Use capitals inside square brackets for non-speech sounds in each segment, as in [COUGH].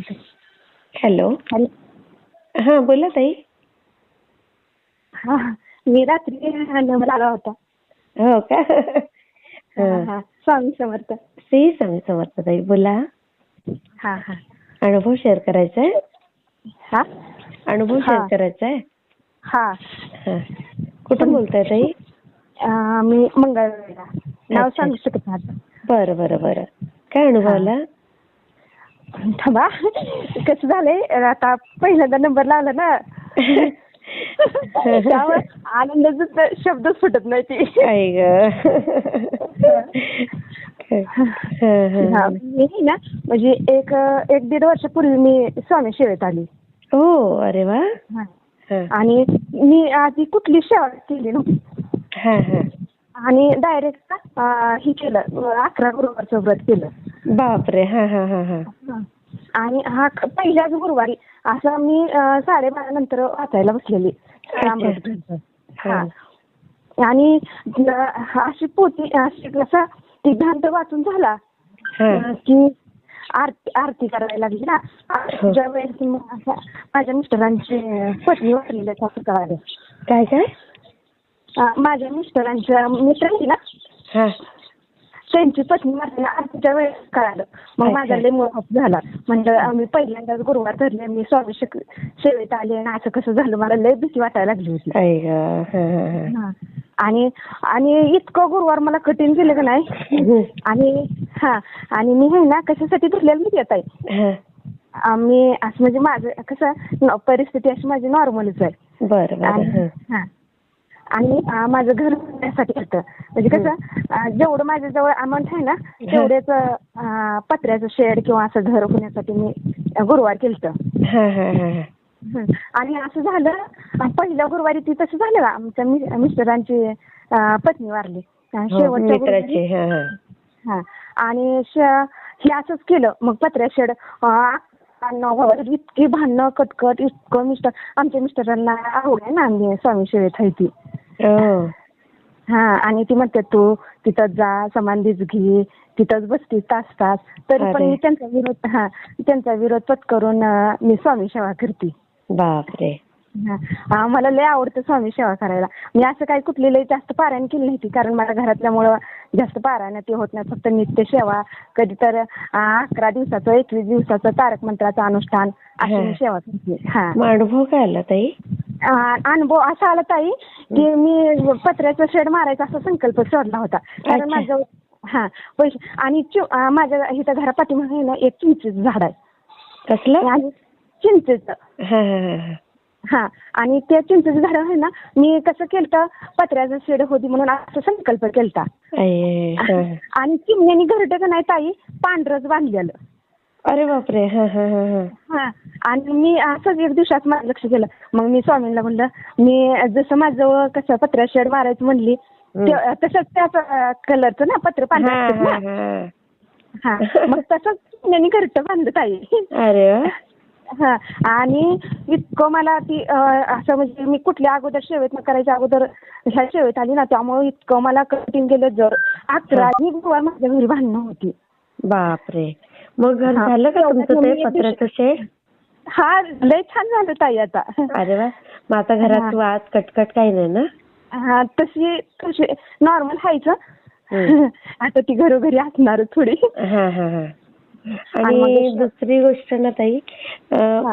Hello hello हा बोला ताई. हा मी रात्री नंबर आला होता. हो का? हा, हा. हा. स्वामी समर्थ. श्री स्वामी समर्थ ताई बोला. हा हा. अनुभव शेअर करायचा आहे? हा? अनुभव हा. शेअर करायचा आहे? हा. हा. कुठून बोलताय ताई? अं, मी मंगळवेढा. नाव. सांगू शकत नाही आता. बरं बरं बरं. काय अनुभव हा. आला? थांबा. कसं झालंय? आता पहिल्यांदा नंबर लावला ना. [LAUGHS] त्यामुळे आनंदाचा शब्दच फुटत नाही ती. आई ग. मी ना म्हणजे एक एक दीड वर्षापूर्वी मी स्वामी सेवेत आली. हो अरे वा. हा. हा. आणि मी आधी कुठली सेवा केली नव्हती. हा हा. आणि डायरेक्ट हे केलं अकरा गुरुवारचं व्रत केलं. बापरे हा हा हा हा. आणि हा पहिल्याच गुरुवारी असं मी साडेबारा नंतर वाचायला बसलेली. हा. आणि अशी पोती अशी कसं ती वाचून झाला हा. की आरती आरती करायला लागली ना. आरतीच्या वेळेस मग असं माझ्या मिस्टरांची पत्नी वाचलेली असं कळालं काय काय? माझ्या मिस्टरांच्या मित्रांची ना. हा. त्यांची पत्नी मारली आरतीच्या वेळेस कळालं मग. माझा लय मोह झाला म्हणजे आम्ही पहिल्यांदाच गुरुवार धरले मी स्वामी शिक सेवेत आले आणि असं कसं झालं मला लय भीती वाटायला लागली होती आई ग हा हा हा हा. आणि आणि इतकं गुरुवार मला कठीण गेलं का नाही आणि हा आणि मी आहे ना कशासाठी धरलेलं मी येत आहे हा. आम्ही असं म्हणजे माझं कसं न- परिस्थिती अशी माझी नॉर्मलच आहे बरं बरं आणि हा. हा. आणि माझं घर होण्यासाठी होतं. म्हणजे कसं जेवढं माझ्याजवळ अमाऊंट आहे ना तेवढेच अं, पत्र्याचं शेड किंवा असं घर होण्यासाठी मी गुरुवार केलं. आणि असं झालं पहिल्या गुरुवारी ती तसं झालं. आमच्या मिस्टरांची पत्नी वारली. हो, शेवटच्या हा आणि हे असंच केलं. मग पत्र्या शेड इतकी भांडणं कटकट इतकं मिस्टर आमच्या मिस्टरांना आवड आहे ना आम्ही स्वामी सेवेत आहे ती. हो हा आणि ती म्हणते तू तिथं जा समाधीच घे तिथंच बसती तास तास. तरी पण. मी त्यांचा विरोध हा त्यांचा विरोध पत्करून मी स्वामी सेवा करते. बापरे. हा. मला लय आवडतं स्वामी सेवा करायला. मी असं काही कुठली लय जास्त पारायण केली नाही ती कारण मला घरातल्यामुळं जास्त पारायण ते होत नाही. फक्त नित्य सेवा कधी तर अकरा दिवसाचं एकवीस दिवसाचं तारक मंत्राचं अनुष्ठान अशी सेवा करते. हा. मग अनुभव काय आला ताई? अनुभव असा आला ताई की मी पत्र्याचा शेड मारायचा असा संकल्प सोडला होता. कारण अच्छा. माझं हा पैसे आणि चि- माझ्या इथं घरा पाठीमागे ना एक चिंचेचं झाड आहे. कसलं? आणि चिंचेचं. हा हा हा हा. हा आणि त्या चिंचेचं झाड आहे ना मी कसं केलं पत्र्याचं शेड होती म्हणून असं संकल्प केलता. आई, हा. आणि चिमण्यानी घरटं का नाही ताई पांढरच बांधलेलं. अरे बापरे हा हा हा हा. हा आणि मी असंच एक दिवसात माझं लक्ष केलं मग मी स्वामींना म्हणलं मी जसं माझं कसं पत्र्या शेड मारायचं म्हणली ते- तसंच त्याच कलरचं ना पत्र हा असतं हा ना. हा हा. मग तसंच चिमण्यानी घरटं बांधलं ताई. अरे वा. हा आणि इतकं मला ती अं, असं म्हणजे मी कुठल्या अगोदर सेवेत करायच्या अगोदर ह्या सेवेत आली ना त्यामुळे इतकं मला कठीण गेलं जर. अकरा गुरुवार माझ्या घरी भांडणं होती. बापरे. मग घर. झालं का तुमचं ते पत्र्याचं शेड हा लय छान झालं ताई आता अरे वा मग आता घरात. वाद कटकट काही नाही ना हा तशी तशी नॉर्मल. व्हायचं [LAUGHS] आता ती घरोघरी असणार थोडी हा हा हा आणि दुसरी गोष्ट ना ताई.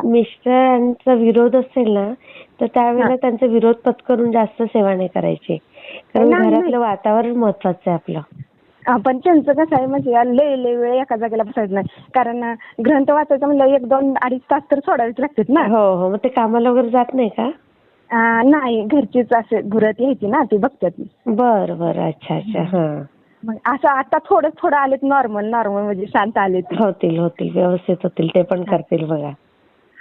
मिस्टरांचा विरोध असेल ना तर त्यावेळेला. त्यांचा विरोध पत्करून जास्त सेवा नाही करायची कारण. घरातलं वातावरण महत्वाचं आहे आपलं पण त्यांचं कसं आहे म्हणजे या लय लय वेळ एका जागेला बसायचं नाही. कारण ग्रंथ वाचायचं म्हणलं एक दोन अडीच तास तर सोडावेच लागतात ना. हो हो मग ते कामाला वगैरे जात नाही का? नाही घरचीच असे घरात यायची ना ती बघतात बर बर अच्छा अच्छा हा. मग असं आता थोडं थोडं आलेत नॉर्मल नॉर्मल म्हणजे शांत आलेत. होतील होतील व्यवस्थित होतील ते पण करतील बघा.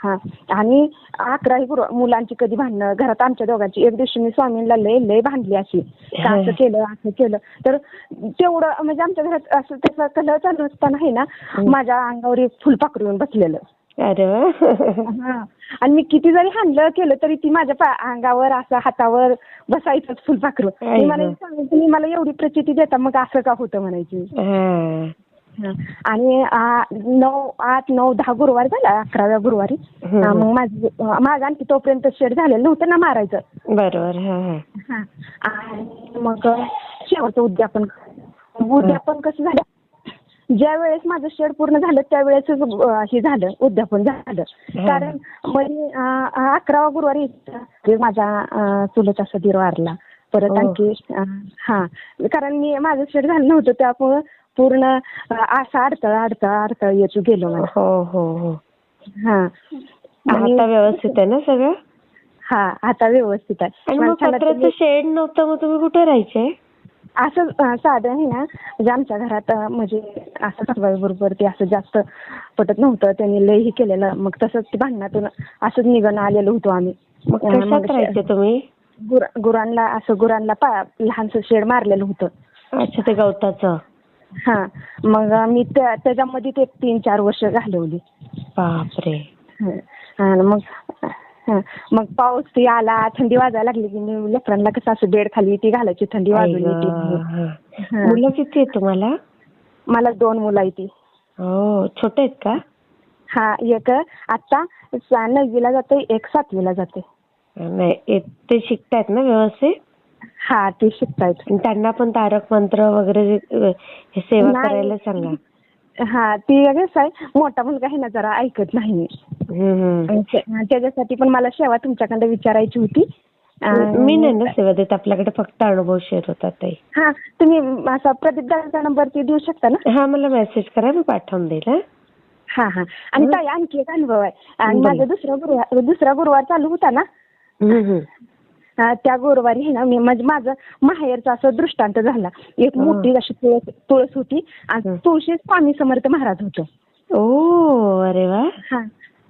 हा. आणि अकराही गुरु मुलांची कधी भांडणं घरात आमच्या दोघांची. एक दिवशी मी स्वामींना लय लय भांडली अशी. का असं केलं असं केलं. तर तेवढं म्हणजे आमच्या घरात असं त्याचा कलह चालू असताना आहे ना माझ्या अंगावर एक फुलपाखरू येऊन बसलेलं. अरे [LAUGHS] हा. आणि मी किती जरी हाणलं केलं तरी ती माझ्या अंगावर असं हातावर बसायचंच फुलपाखरू मी आई गं. म्हणायची स्वामी तुम्ही मला एवढी प्रचिती देता मग असं का होतं? म्हणायची. आणि नऊ आठ नऊ दहा गुरुवार झाला अकराव्या गुरुवारी. मग माझं माझं आणखी तोपर्यंत शेड झालेलं नव्हतं ना मारायचं. बरोबर हा हा. हा. आणि मग शेवटचं उद्यापन. उद्यापन कसं झालं? ज्या वेळेस माझं शेड पूर्ण झालं त्यावेळेस हे झालं उद्यापन झालं. कारण म्हणजे अं, अकरावा गुरुवारी ते माझा अं, चुलत असा दीर वारला. परत हो. आणखी अं, हा. कारण मी माझं शेड झालं नव्हतं त्यामुळं पूर्ण असा अडथळा अडथळा अडथळा येत गेलो मला हो हो हो. हा. आणि आता व्यवस्थित आहे ना सगळं? हा आता व्यवस्थित आहे. आणि मग माणसाला पत्र्याचं ते- शेड नव्हतं मग तुम्ही कुठे राहायचे? असं अं, साधं आहे ना. म्हणजे आमच्या घरात अं, म्हणजे असं बरोबर ते असं जास्त पटत नव्हतं. त्यांनी लय हे केलेलं. मग तसंच ते भांडणातून असंच निघून आलेलो होतो आम्ही. मग अं, कशात राहायचे तुम्ही? गुर- गुरांना असं गुरांना पा लहानसं शेड मारलेलं होतं. अच्छा ते गवताचं. हा. मग मी त्या त्याच्यामध्ये ते तीन चार वर्ष घालवली. बापरे. हं. आणि मग हं. मग पाऊस ती आला थंडी वाजायला लागली की मी लेकरांना कसं असं बेड खाली ती घालायची थंडी आई वाजून गं, येते हा. हं. मुलं किती आहेत तुम्हाला? मला दोन मुलं आहे ती. हो छोटे आहेत का? हा एक आता नववीला जाते एक सातवीला जाते. नाही ए- ते शिकतायत ना व्यवस्थित? हा ते शिकतायत. आणि त्यांना पण तारक मंत्र वगैरे हे सेवा. करायला सांगा. हा ती कसं आहे. मोठा मुलगा आहे ना जरा ऐकत नाही ते- त्याच्यासाठी पण मला सेवा तुमच्याकडे विचारायची होती. मी नाही ना सेवा देत. आपल्याकडे फक्त अनुभव शेअर होतात ताई. हा तुम्ही असा प्रदीप दादाचा नंबर ती देऊ शकता ना? हा मला मेसेज करा. मी पाठवून देईल हा. हा हा. आणि ताई आणखी एक अनुभव आहे. आणि. माझा दुसरा गुरुवार दुसरा गुरुवार चालू होता ना? हम्म, हम्म. हा, त्या गुरुवारी आहे ना मी म्हणजे माझं माहेरचा असं दृष्टांत झाला. एक हा. मोठी अशी तुळस तुळस होती आणि हं. तुळशी स्वामी समर्थ महाराज होतं. ओ अरे वा. हा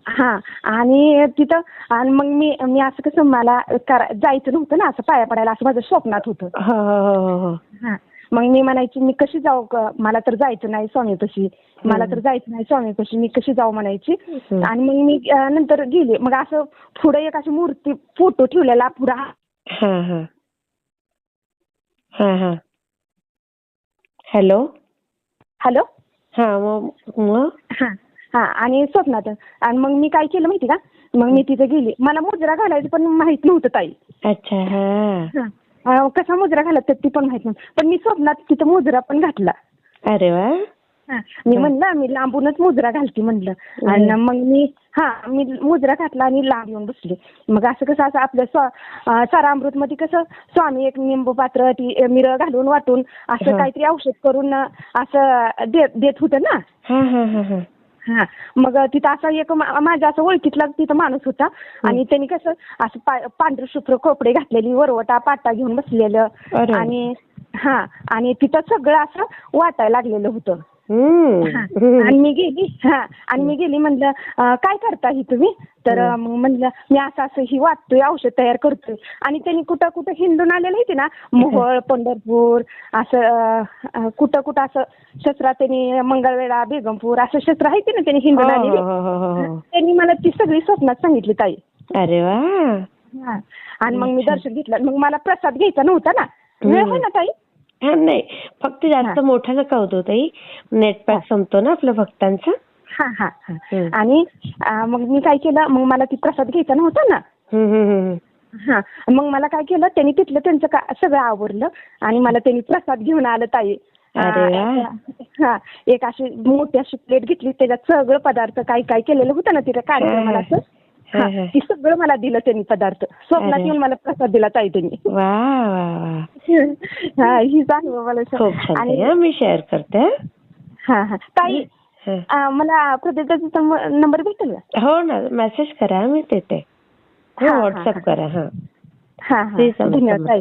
हा. आणि तिथं आणि मग मी मी असं कसं मला जायचं नव्हतं ना असं पाया पडायला असं माझं स्वप्नात होतं. हो हो हो हो हो. हा. मग मी म्हणायची मी कशी जाऊ ग? मला तर जायचं नाही स्वामीपाशी मला तर जायचं नाही स्वामीपाशी मी कशी जाऊ? म्हणायची. आणि मग मी अं, नंतर गेले. मग असं पुढे एक अशी मूर्ती फोटो ठेवलेला पुढे हा हा. हा हा. हॅलो? हॅलो? हा मग मग हा हा. आणि स्वप्नात. आणि मग मी काय केलं माहिती का? मग मी तिथे गेली. मला मुजरा घालायचं पण माहीत नव्हतं ताई. अच्छा हा. हा. अं, कसा मुजरा घालत ती पण माहीत नव्हतं पण मी स्वप्नात तिथं मुजरा पण घातला. अरे वा. हा. मी म्हणलं मी लांबूनच मुजरा घालते म्हणलं. आणि मग मी हा मी मुजरा घातला आणि लांब येऊन बसले. मग असं कसं असं आपलं स्व अं, सारामृत मध्ये कसं स्वामी एक निंबू पात्र ती मिरं घालून वाटून असं हा. काहीतरी औषध करून अं, असं देत देत होतं ना? हा हा हा हा. हा. मग तिथं असं एक मा- माझ्या असं ओळखीतला तिथं माणूस होता. आणि त्यांनी कसं असं पा- पांढरे शुभ्र कपडे घातलेली वरवटा पाटा घेऊन बसलेलं. अरे. आणि हा. आणि तिथं सगळं असं वाटायला लागलेलं होतं. आणि मी गेली. हा. आणि मी गेली म्हणलं काय करता ही तुम्ही? तर मग म्हणलं मी असं असं ही वाटतोय औषध तयार करतोय. आणि त्यांनी कुठं कुठं हिंदून आलेलं आहे ना मोहोळ पंढरपूर असं कुठं कुठं असं शस्त्रा त्यांनी मंगळवेढा बेगमपूर असं शस्त्र आहे ना त्यांनी हिंदून हो, आलेली. त्यांनी मला ती सगळी स्वप्नात सांगितली ताई. अरे वा. आणि मग मी दर्शन घेतलं. मग मला प्रसाद घ्यायचा नव्हता ना. वेळ आहे ना ताई? नाही फक्त जास्त. मोठा नका होतो ताई नेट पॅक संपतो ना आपल्या भक्तांचा हा हा हा. आणि मग मी काय केलं मग मला ती प्रसाद घ्यायचा नव्हता ना हम्म, हम्म, हम्म. हा मग मला काय केलं त्यांनी तिथलं त्यांचं का सगळं आवरलं आणि मला त्यांनी प्रसाद घेऊन आलं ताई. हा एक अशी मोठी अशी प्लेट घेतली त्याच्यात सगळं पदार्थ काही काय केलेलं होतं ना तिथं कार्यक्रमाला असं. ती सगळं मला दिलं त्यांनी पदार्थ. स्वप्नात. येऊन मला प्रसाद दिला ताई त्यांनी. [LAUGHS] हा हीच अनुभव मला. आणि. मी शेअर करते हं. हा हा. ताई मला प्रदीपचा नंबर भेटेल का हो ना मेसेज करा मी देते. व्हॉट्सअप हा. करा हा. हा हा. धन्यवाद ताई.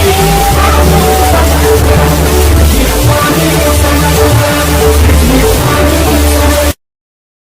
Thank you.